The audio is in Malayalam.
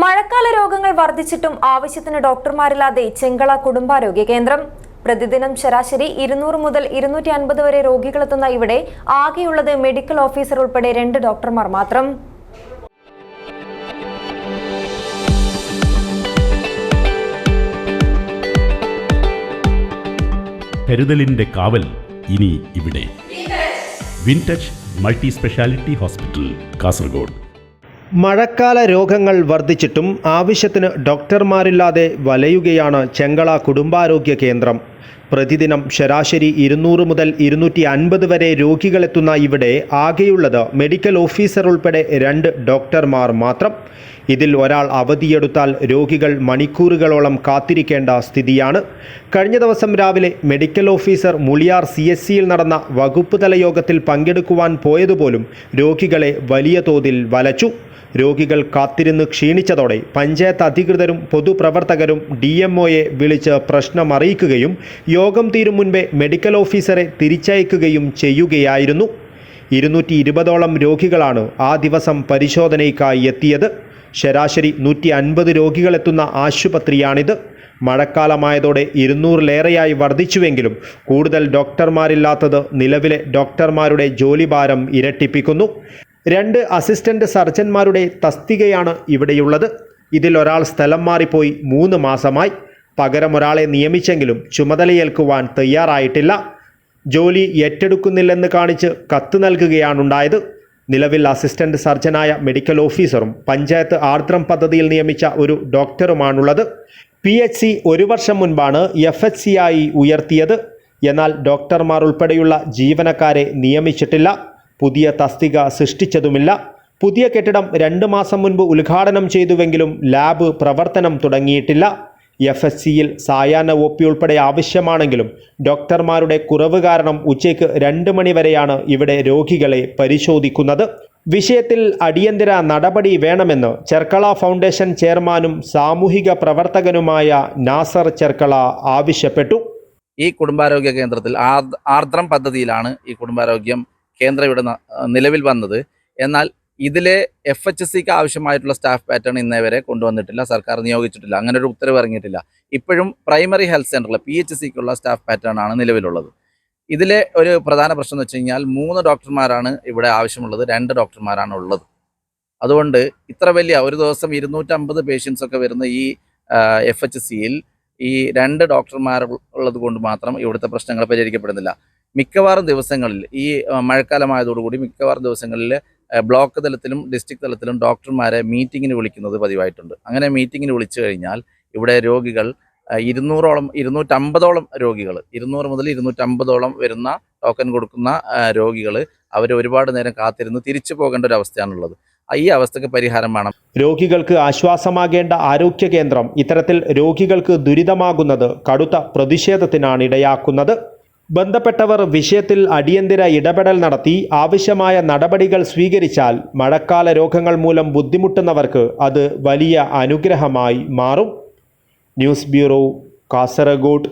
മഴക്കാല രോഗങ്ങൾ വർദ്ധിച്ചിട്ടും ആവശ്യത്തിന് ഡോക്ടർമാരില്ലാതെ ചെങ്കള കുടുംബാരോഗ്യ കേന്ദ്രം. പ്രതിദിനം ശരാശരി ഇരുന്നൂറ് മുതൽ ഇരുന്നൂറ്റി അൻപത് വരെ രോഗികളെത്തുന്ന ഇവിടെ ആകെയുള്ളത് മെഡിക്കൽ ഓഫീസർ ഉൾപ്പെടെ രണ്ട് ഡോക്ടർമാർ മാത്രം. കരുതലിന്റെ കാവൽ ഇനി ഇവിടെ. Wintouch multi speciality hospital Kasaragod. മഴക്കാല രോഗങ്ങൾ വർദ്ധിച്ചിട്ടും ആവശ്യത്തിന് ഡോക്ടർമാരില്ലാതെ വലയുകയാണ് ചെങ്കള കുടുംബാരോഗ്യ കേന്ദ്രം. പ്രതിദിനം ശരാശരി ഇരുന്നൂറ് മുതൽ ഇരുന്നൂറ്റി അൻപത് വരെ രോഗികളെത്തുന്ന ഇവിടെ ആകെയുള്ളത് മെഡിക്കൽ ഓഫീസർ ഉൾപ്പെടെ രണ്ട് ഡോക്ടർമാർ മാത്രം. ഇതിൽ ഒരാൾ അവധിയെടുത്താൽ രോഗികൾ മണിക്കൂറുകളോളം കാത്തിരിക്കേണ്ട സ്ഥിതിയാണ്. കഴിഞ്ഞ ദിവസം രാവിലെ medical officer Muliyar C S സിയിൽ നടന്ന വകുപ്പ് തല യോഗത്തിൽ പങ്കെടുക്കുവാൻ പോയതുപോലും രോഗികളെ വലിയ തോതിൽ വലച്ചു. രോഗികൾ കാത്തിരുന്ന് ക്ഷീണിച്ചതോടെ പഞ്ചായത്ത് അധികൃതരും പൊതുപ്രവർത്തകരും ഡി എം വിളിച്ച് പ്രശ്നം അറിയിക്കുകയും യോഗം തീരും മുൻപേ മെഡിക്കൽ ഓഫീസറെ തിരിച്ചയക്കുകയും ചെയ്യുകയായിരുന്നു. ഇരുന്നൂറ്റി ഇരുപതോളം രോഗികളാണ് ആ ദിവസം പരിശോധനയ്ക്കായി എത്തിയത്. ശരാശരി നൂറ്റി അൻപത് രോഗികളെത്തുന്ന ആശുപത്രിയാണിത്. മഴക്കാലമായതോടെ ഇരുന്നൂറിലേറെയായി വർദ്ധിച്ചുവെങ്കിലും കൂടുതൽ ഡോക്ടർമാരില്ലാത്തത് നിലവിലെ ഡോക്ടർമാരുടെ ജോലിഭാരം ഇരട്ടിപ്പിക്കുന്നു. രണ്ട് അസിസ്റ്റന്റ് സർജന്മാരുടെ തസ്തികയാണ് ഇവിടെയുള്ളത്. ഇതിൽ ഒരാൾ സ്ഥലം മാറിപ്പോയി മൂന്ന് മാസമായി. പകരം ഒരാളെ നിയമിച്ചെങ്കിലും ചുമതലയേൽക്കുവാൻ തയ്യാറായിട്ടില്ല. ജോലി ഏറ്റെടുക്കുന്നില്ലെന്ന് കാണിച്ച് കത്ത് നൽകുകയാണുണ്ടായത്. നിലവിൽ അസിസ്റ്റന്റ് സർജനായ മെഡിക്കൽ ഓഫീസറും പഞ്ചായത്ത് ആർദ്രം പദ്ധതിയിൽ നിയമിച്ച ഒരു ഡോക്ടറുമാണുള്ളത്. പി എച്ച് സി ഒരു വർഷം മുൻപാണ് എഫ് എച്ച് സി ആയി ഉയർത്തിയത്. എന്നാൽ ഡോക്ടർമാർ ഉൾപ്പെടെയുള്ള ജീവനക്കാരെ നിയമിച്ചിട്ടില്ല. പുതിയ തസ്തിക സൃഷ്ടിച്ചതുമില്ല. പുതിയ കെട്ടിടം രണ്ട് മാസം മുൻപ് ഉദ്ഘാടനം ചെയ്തുവെങ്കിലും ലാബ് പ്രവർത്തനം തുടങ്ങിയിട്ടില്ല. എഫ് എസ് സിയിൽ സായാഹ്ന ഒ പി ഉൾപ്പെടെ ആവശ്യമാണെങ്കിലും ഡോക്ടർമാരുടെ കുറവ് കാരണം ഉച്ചയ്ക്ക് രണ്ട് മണിവരെയാണ് ഇവിടെ രോഗികളെ പരിശോധിക്കുന്നത്. വിഷയത്തിൽ അടിയന്തര നടപടി വേണമെന്ന് ചെർക്കള ഫൗണ്ടേഷൻ ചെയർമാനും സാമൂഹിക പ്രവർത്തകനുമായ നാസർ ചെർക്കള ആവശ്യപ്പെട്ടു. ഈ കുടുംബാരോഗ്യ കേന്ദ്രത്തിൽ ആർദ്രം പദ്ധതിയിലാണ് ഈ കുടുംബാരോഗ്യം കേന്ദ്രം ഇവിടെ നിലവിൽ വന്നത്. എന്നാൽ ഇതിലെ എഫ് എച്ച് സിക്ക് ആവശ്യമായിട്ടുള്ള സ്റ്റാഫ് പാറ്റേൺ ഇന്നേ വരെ കൊണ്ടുവന്നിട്ടില്ല. സർക്കാർ നിയോഗിച്ചിട്ടില്ല. അങ്ങനെ ഒരു ഉത്തരവ് ഇറങ്ങിയിട്ടില്ല. ഇപ്പോഴും പ്രൈമറി ഹെൽത്ത് സെന്ററിൽ പി എച്ച് സിക്കുള്ള സ്റ്റാഫ് പാറ്റേൺ ആണ് നിലവിലുള്ളത്. ഇതിലെ ഒരു പ്രധാന പ്രശ്നം എന്ന് വെച്ച് കഴിഞ്ഞാൽ മൂന്ന് ഡോക്ടർമാരാണ് ഇവിടെ ആവശ്യമുള്ളത്. രണ്ട് ഡോക്ടർമാരാണ് ഉള്ളത്. അതുകൊണ്ട് ഇത്ര വലിയ ഒരു ദിവസം ഇരുന്നൂറ്റമ്പത് പേഷ്യൻസ് ഒക്കെ വരുന്ന ഈ എഫ് എച്ച് സിയിൽ ഈ രണ്ട് ഡോക്ടർമാർ ഉള്ളത് കൊണ്ട് മാത്രം ഇവിടുത്തെ പ്രശ്നങ്ങൾ പരിഹരിക്കപ്പെടുന്നില്ല. മിക്കവാറും ദിവസങ്ങളിൽ ഈ മഴക്കാലമായതോടുകൂടി മിക്കവാറും ദിവസങ്ങളിൽ ബ്ലോക്ക് തലത്തിലും ഡിസ്ട്രിക്ട് തലത്തിലും ഡോക്ടർമാരെ മീറ്റിങ്ങിന് വിളിക്കുന്നത് പതിവായിട്ടുണ്ട്. അങ്ങനെ മീറ്റിങ്ങിന് വിളിച്ചു കഴിഞ്ഞാൽ ഇവിടെ രോഗികൾ ഇരുന്നൂറോളം ഇരുന്നൂറ്റമ്പതോളം രോഗികൾ ഇരുന്നൂറ് മുതൽ ഇരുന്നൂറ്റമ്പതോളം വരുന്ന ടോക്കൺ കൊടുക്കുന്ന രോഗികൾ അവർ ഒരുപാട് നേരം കാത്തിരുന്ന് തിരിച്ചു പോകേണ്ട ഒരു അവസ്ഥയാണുള്ളത്. ഈ അവസ്ഥക്ക് പരിഹാരം വേണം. രോഗികൾക്ക് ആശ്വാസമാകേണ്ട ആരോഗ്യ കേന്ദ്രം ഇത്തരത്തിൽ രോഗികൾക്ക് ദുരിതമാകുന്നത് കടുത്ത പ്രതിഷേധത്തിനാണ് ഇടയാക്കുന്നത്. ബന്ധപ്പെട്ടവർ വിഷയത്തിൽ അടിയന്തര ഇടപെടൽ നടത്തി ആവശ്യമായ നടപടികൾ സ്വീകരിച്ചാൽ മഴക്കാല രോഗങ്ങൾ മൂലം ബുദ്ധിമുട്ടുന്നവർക്ക് അത് വലിയ അനുഗ്രഹമായി മാറും. News bureau Kasaragod.